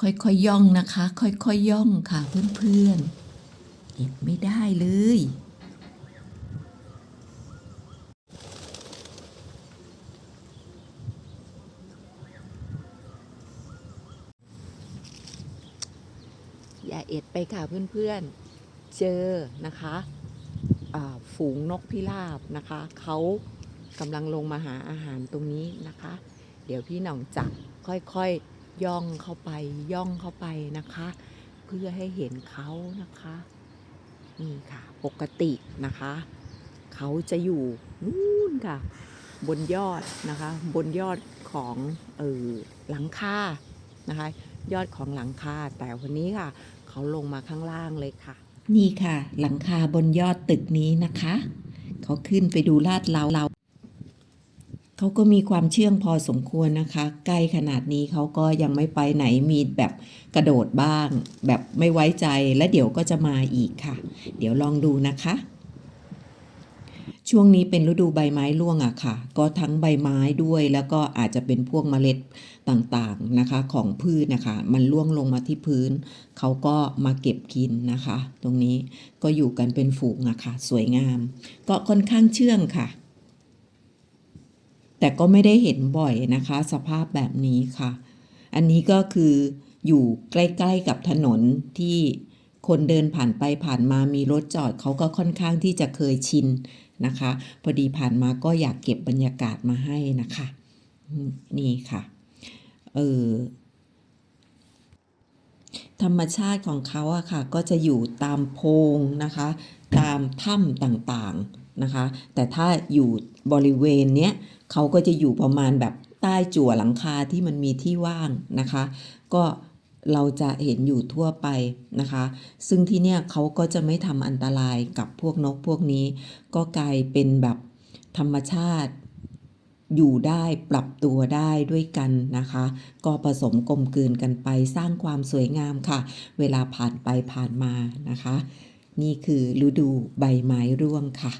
ค่อยๆยย่องนะคะ ค่อยๆยย่องค่ะเพื่อนๆเก็บไม่ได้เลย อย่าเอ็ดไปค่ะเพื่อนๆ เจอนะคะฝูงนกพิราบนะคะ เขากำลังลงมาหาอาหารตรงนี้นะคะ เดี๋ยวพี่หน่องจะค่อยๆ ย่องเข้าไปย่องเข้าไปนะคะ เพื่อให้เห็นเขานะคะ นี่ค่ะ ปกตินะคะ เขาจะอยู่นู่นค่ะ บนยอดนะคะ บนยอดของเออหลังคานะคะ ยอดของหลังคาแต่วันนี้ค่ะ เขาลงมาข้างล่างเลยค่ะ นี่ค่ะ หลังคาบนยอดตึกนี้นะคะ เขาขึ้นไปดูลาดเราเรา เขาก็มีความเชื่องพอสมควรนะคะ ใกล้ขนาดนี้เขาก็ยังไม่ไปไหนมีแบบกระโดดบ้าง แบบไม่ไว้ใจและเดี๋ยวก็จะมาอีกค่ะ เดี๋ยวลองดูนะคะ ช่วงนี้เป็นฤดูใบไม้ร่วงอะค่ะ ก็ทั้งใบไม้ด้วยแล้วก็อาจจะเป็นพวกเมล็ดต่างๆนะคะ ของพืชนะคะ มันร่วงลงมาที่พื้น เขาก็มาเก็บกินนะคะ ตรงนี้ก็อยู่กันเป็นฝูงอะค่ะ สวยงาม ก็ค่อนข้างเชื่องค่ะ แต่ก็ไม่ได้เห็นบ่อยนะคะ สภาพแบบนี้ค่ะ อันนี้ก็คืออยู่ใกล้ๆกับถนนที่คนเดินผ่านไปผ่านมามีรถจอดเขาก็ค่อนข้างที่จะเคยชินนะคะ พอดีผ่านมาก็อยากเก็บบรรยากาศมาให้นะคะ นี่ค่ะเออธรรมชาติของเขาอะค่ะ ก็จะอยู่ตามโพรงนะคะ ตามถ้ำต่างๆนะคะ แต่ถ้าอยู่บริเวณเนี้ยเขาก็จะอยู่ประมาณแบบใต้จั่วหลังคาที่มันมีที่ว่างนะคะ ก็เราจะเห็นอยู่ทั่วไปนะคะ ซึ่งที่เนี่ยเขาก็จะไม่ทำอันตรายกับพวกนกพวกนี้ ก็กลายเป็นแบบธรรมชาติอยู่ได้ปรับตัวได้ด้วยกันนะคะ ก็ผสมกลมกลืนกันไปสร้างความสวยงามค่ะ เวลาผ่านไปผ่านมานะคะ นี่คือฤดูใบไม้ร่วงค่ะ